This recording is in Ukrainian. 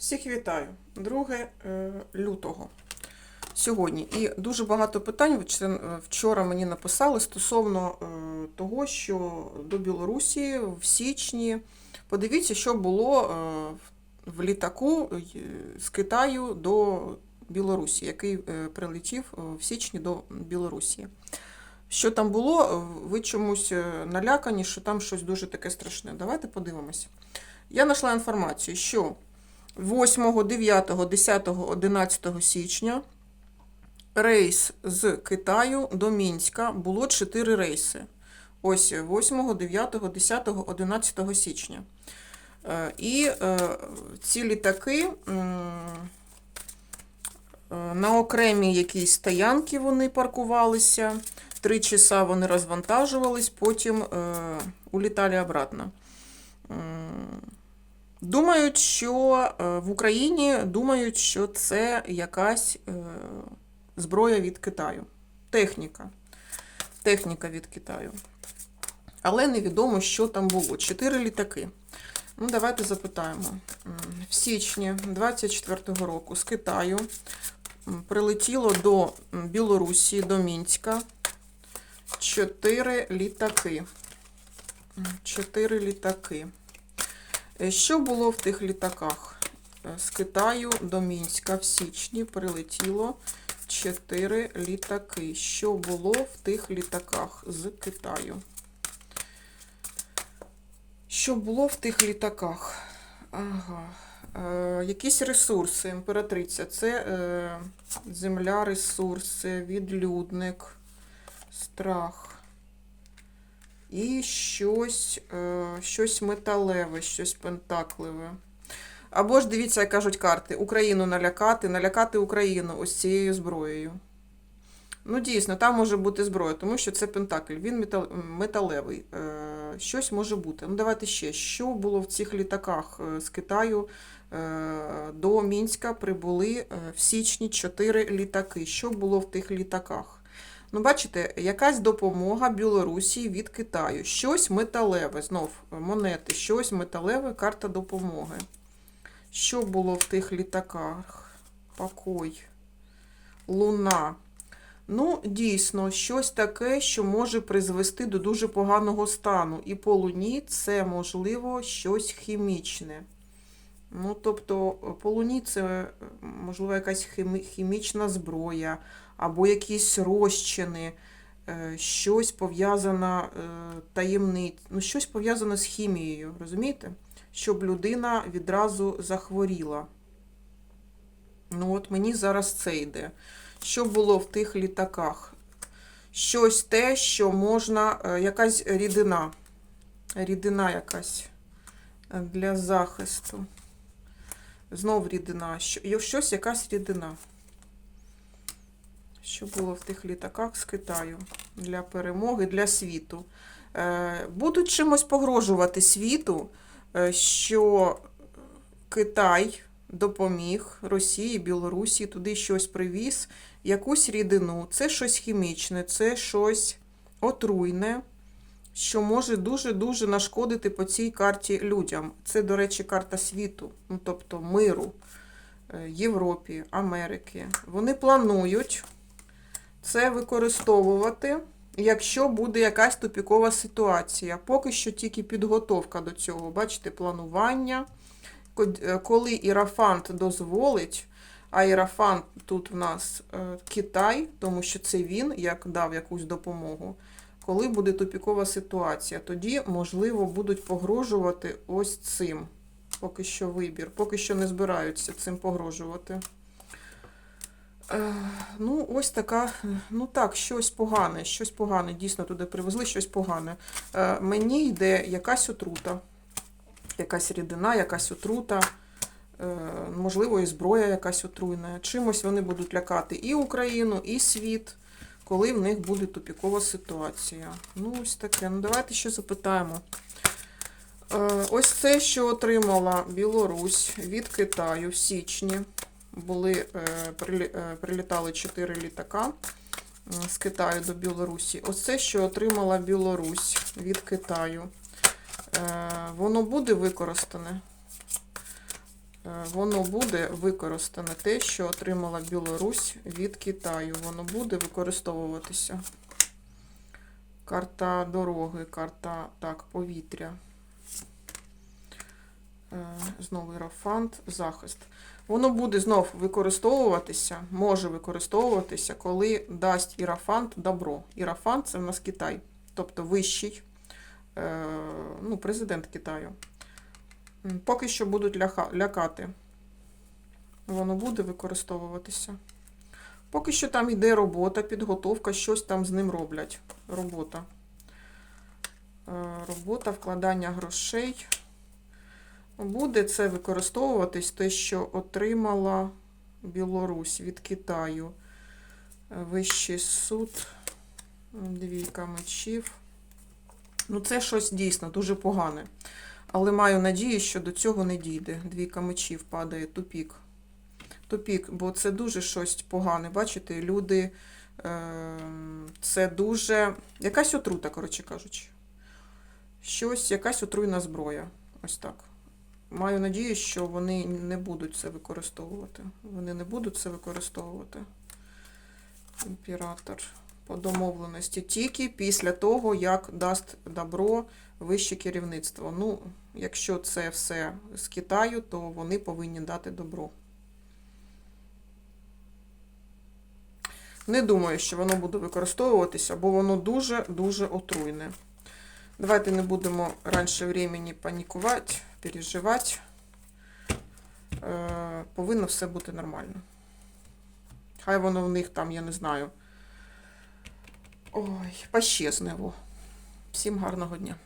Всіх вітаю. 2 е, лютого сьогодні. І дуже багато питань вчора мені написали стосовно е, того, що до Білорусі в січні. Подивіться, що було е, в- літаку е, з Китаю до Білорусі, який е, прилетів е, в січні до Білорусі. Що там було, е, ви чомусь е, налякані, що там щось дуже таке страшне. Давайте подивимося. Я знайшла інформацію, що 8, 9, 10, 11 січня рейс з Китаю до Мінська було 4 рейси. Ось 8, 9, 10, 11 січня. Е, І е, ці літаки е, на окремій якійсь стоянці вони паркувалися. Три часа вони розвантажувались, потім улітали обратно. Думають, що е, в Україні думають, що це якась е, зброя від Китаю. Техніка. Техніка від Китаю. Але невідомо, що там було. Чотири літаки. Ну, давайте запитаємо. В січні 24-го року з Китаю прилетіло до Білорусі, до Мінська чотири літаки. Чотири літаки. Е, Що було в тих літаках? Е, З Китаю до Мінська в січні прилетіло 4 літаки. Що було в тих літаках з Китаю? Що було в тих літаках? Ага. Е, якісь ресурси, імператриця. Це е, земля, ресурси, відлюдник, страх. І щось, е, щось металеве, щось пентакливе. Або ж дивіться, як кажуть карти, Україну налякати, налякати Україну ось цією зброєю. Ну, дійсно, там може бути зброя, тому що це пентакль, він метал, металевий. Е, щось може бути. Ну, давайте ще. Що було в цих літаках е, з Китаю до Мінська прибули в січні 4 літаки. Що було в тих літаках? Ну, бачите, якась допомога Білорусі від Китаю. Щось металеве, знов монети, щось металеве, карта допомоги. Що було в тих літаках? Покой. Луна. Ну, дійсно, щось таке, що може призвести до дуже поганого стану. І по луні це, можливо, щось хімічне. Ну, тобто, по луні це, е, можливо, якась хімічна зброя, або якісь розчини, е, щось пов'язане таємниць, ну, щось пов'язане з хімією, розумієте? Щоб людина відразу захворіла. Ну, от мені зараз це йде. Що було в тих літаках? Щось те, що можна, е, якась рідина. Рідина якась е, для захисту. Знов рідина. Що- Щось, якась рідина. Що було в тих літаках з Китаю для перемоги, для світу. Е, Будуть чимось погрожувати світу, е, що Китай допоміг Росії, Білорусі, туди щось привіз, якусь рідину. Це щось хімічне, це щось отруйне, що може дуже-дуже нашкодити по цій карті людям. Це, до речі, карта світу, ну, тобто миру е, Європі, Америки. Вони планують це використовувати, якщо буде якась тупікова ситуація. Поки що тільки підготовка до цього. Бачите, планування. Е, Коли Ірафант дозволить, а Ірафант тут в нас е, Китай, тому що це він як дав якусь допомогу. Коли буде тупікова ситуація, тоді, можливо, будуть погрожувати ось цим. Поки що вибір. Поки що не збираються цим погрожувати. Е, Ну, ось така, ну так, щось погане, щось погане. Дійсно, туди привезли щось погане. Е, Мені йде якась отрута, якась рідина, якась отрута, е, можливо, і зброя якась отруйна. Чимось вони будуть лякати і Україну, і світ, коли в них буде тупікова ситуація. Ну, ось таке. Ну, давайте ще запитаємо. Е, Ось це, що отримала Білорусь від Китаю в січні були, е, е, прилітали 4 літака з Китаю до Білорусі. Оце, що отримала Білорусь від Китаю. Воно буде використане. Е, Воно буде використане те, що отримала Білорусь від Китаю. Воно буде використовуватися. Карта дороги, карта так, повітря. Е, Знову ірафант, захист. Воно буде знов використовуватися, може використовуватися, коли дасть ірафант добро. Ірафант це в нас Китай, тобто вищий е, ну, президент Китаю. Поки що будуть лякати. Воно буде використовуватися. Поки що там йде робота, підготовка, щось там з ним роблять. Робота. Е, Робота, вкладання грошей. Буде це використовуватись те, що отримала Білорусь від Китаю. Е, Вищий суд, двійка мечів. Ну, це щось дійсно дуже погане. Але маю надію, що до цього не дійде. Двійка мечів падає, тупік. Тупік, бо це дуже щось погане. Бачите, люди. Е, це дуже. Якась отрута, коротше кажучи. Щось, якась отруйна зброя. Ось так. Маю надію, що вони не будуть це використовувати. Вони не будуть це використовувати. Імператор по домовленості тільки після того, як дасть добро вище керівництво. Ну, якщо це все з Китаю, то вони повинні дати добро. Не думаю, що воно буде використовуватися, бо воно дуже-дуже отруйне. Давайте не будемо раніше времени панікувати, переживати. Е, повинно все бути нормально. Хай воно в них там, я не знаю. Ой, пощезне. во. Всім гарного дня.